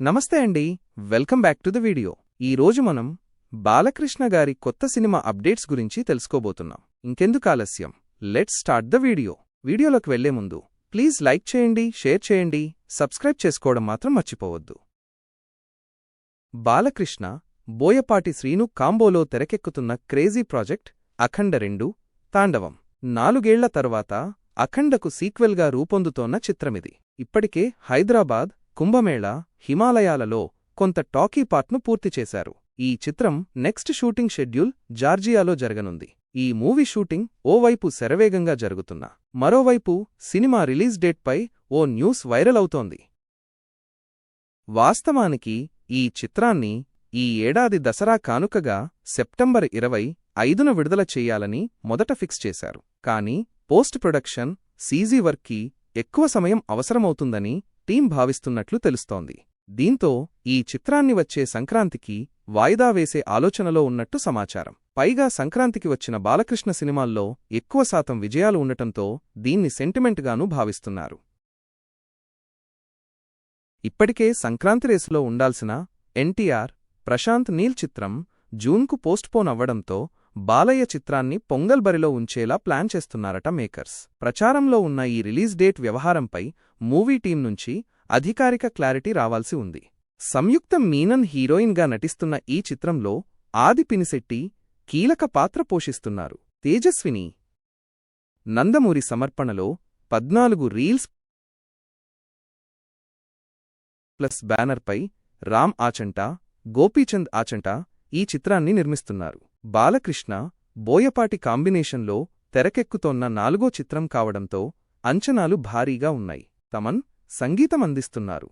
నమస్తే అండి. Welcome back to the video. ఈ రోజు మనం బాలకృష్ణ గారి కొత్త సినిమా అప్డేట్స్ గురించి తెలుసుకోబోతున్నాం. ఇంకెందుకు ఆలస్యం? Let's start the video. వీడియోలోకి వెళ్ళే ముందు ప్లీజ్ లైక్ చేయండి షేర్ చేయండి సబ్స్క్రైబ్ చేసుకోవడం మాత్రం మర్చిపోవద్దు. బాలకృష్ణ బోయపాటి శ్రీను కాంబోలో తెరకెక్కుతున్న క్రేజీ ప్రాజెక్ట్ అఖండ రెండు తాండవం. నాలుగేళ్ళ తర్వాత అఖండకు సీక్వెల్గా రూపొందుతోన్న చిత్రమిది. ఇప్పటికే హైదరాబాద్ కుంభమేళ హిమాలయాలలో కొంత టాకీ పార్ట్ను పూర్తి చేశారు. ఈ చిత్రం నెక్స్ట్ షూటింగ్ షెడ్యూల్ జార్జియాలో జరగనుంది. ఈ మూవీ షూటింగ్ ఓవైపు శరవేగంగా జరుగుతున్నా మరోవైపు సినిమా రిలీజ్ డేట్పై ఓ న్యూస్ వైరల్ అవుతోంది. వాస్తవానికి ఈ చిత్రాన్ని ఈ ఏడాది దసరా కానుకగా సెప్టెంబర్ ఇరవై ఐదున విడుదల చెయ్యాలని మొదట ఫిక్స్ చేశారు. కానీ పోస్ట్ ప్రొడక్షన్ సీజీ వర్క్కి ఎక్కువ సమయం అవసరమవుతుందని టీం భావిస్తున్నట్లు తెలుస్తోంది. దీంతో ఈ చిత్రాన్ని వచ్చే సంక్రాంతికి వాయిదా వేసే ఆలోచనలో ఉన్నట్టు సమాచారం. పైగా సంక్రాంతికి వచ్చిన బాలకృష్ణ సినిమాల్లో ఎక్కువ శాతం విజయాలు ఉండటంతో దీన్ని సెంటిమెంట్గానూ భావిస్తున్నారు. ఇప్పటికే సంక్రాంతి రేసులో ఉండాల్సిన ఎన్టీఆర్ ప్రశాంత్ నీల్ చిత్రం జూన్కు పోస్ట్పోన్ అవ్వడంతో బాలయ్య చిత్రాన్ని పొంగల్ బరిలో ఉంచేలా ప్లాన్ చేస్తున్నారట మేకర్స్. ప్రచారంలో ఉన్న ఈ రిలీజ్ డేట్ వ్యవహారంపై మూవీ టీం నుంచి అధికారిక క్లారిటీ రావాల్సి ఉంది. సంయుక్త మీనన్ హీరోయిన్గా నటిస్తున్న ఈ చిత్రంలో ఆది పినిశెట్టి కీలక పాత్ర పోషిస్తున్నారు. తేజస్విని నందమూరి సమర్పణలో పద్నాలుగు రీల్స్ ప్లస్ బ్యానర్పై రామ్ ఆచంటా గోపీచంద్ ఆచంటా ఈ చిత్రాన్ని నిర్మిస్తున్నారు. బాలకృష్ణ బోయపాటి కాంబినేషన్లో తెరకెక్కుతోన్న నాలుగో చిత్రం కావడంతో అంచనాలు భారీగా ఉన్నాయి. తమన్ సంగీతం అందిస్తున్నారు.